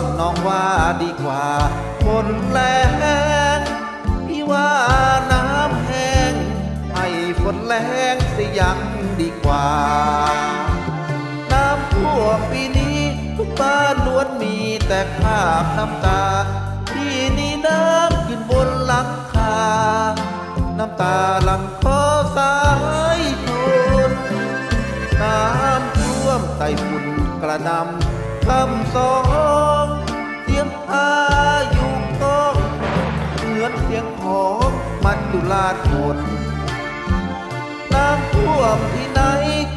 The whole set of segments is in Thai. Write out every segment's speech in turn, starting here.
มน้องว่าดีกว่าคนแรงพี่ว่าน้ำแห้งให้ฝนแรงสิยังดีกว่า น้ำท่วมปีนี้ทุกบ้านล้วนมีแต่คราบน้ำตาที่นี่น้ำขึ้นบนหลังคา น้ำตาหลังคอสายชนน้ำท่วมไต้ฝุ่นกระนำคำสอง อายุก้องเหมือนเสียงของมัจจุราชคนน้ำท่วมที่ไหน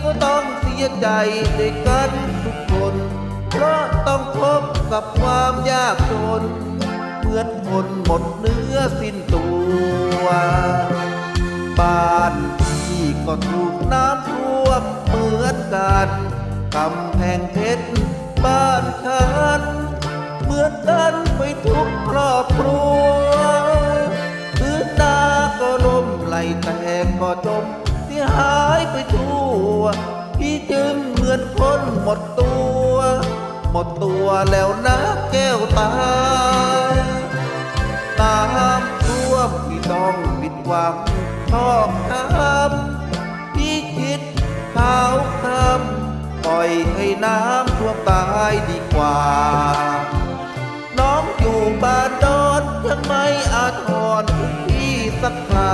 ก็ต้องเสียใจด้วยกันทุกคน เพราะต้องพบกับความยากจน เหมือนคนหมดเนื้อสิ้นตัวบ้านที่ก็ถูกน้ำท่วมเหมือนกันกำแพงเพชรบ้านฉัน แตกก็จมเสียหายไปทั่ว พี่จึงเหมือนคนหมดตัว หมดตัวแล้วนะแก้วตาน้ำท่วมที่ต้องผิดหวังชอบทำพี่คิดข้าวคำปล่อยให้น้ำท่วมตายดีกว่า น้องอยู่บ้านดอนยังไม่อาทรพี่สักครา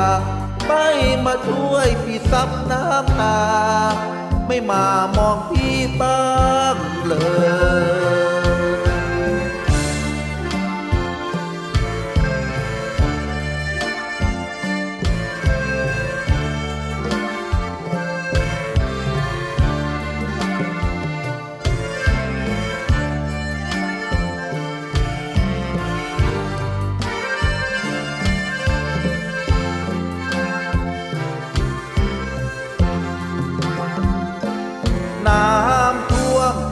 ไม่มาช่วยพี่ซับน้ำตา ไม่มามองพี่บ้างเลย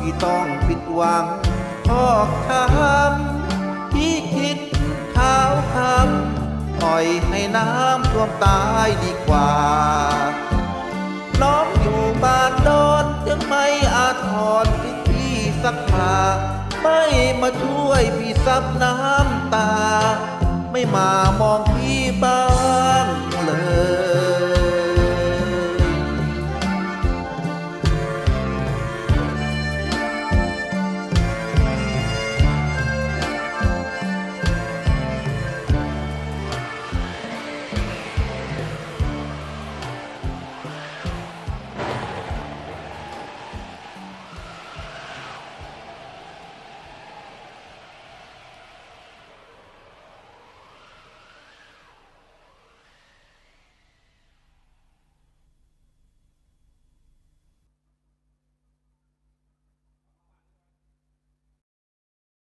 พี่ต้องผิดหวังพอกช้ำพี่คิดเท้าคำปล่อยให้น้ำท่วมตายดีกว่า น้องอยู่บ้านดอนยังไม่อาทรถึงพี่สักผาไม่มาช่วยพี่ซับน้ำตา ไม่มามองพี่บ้า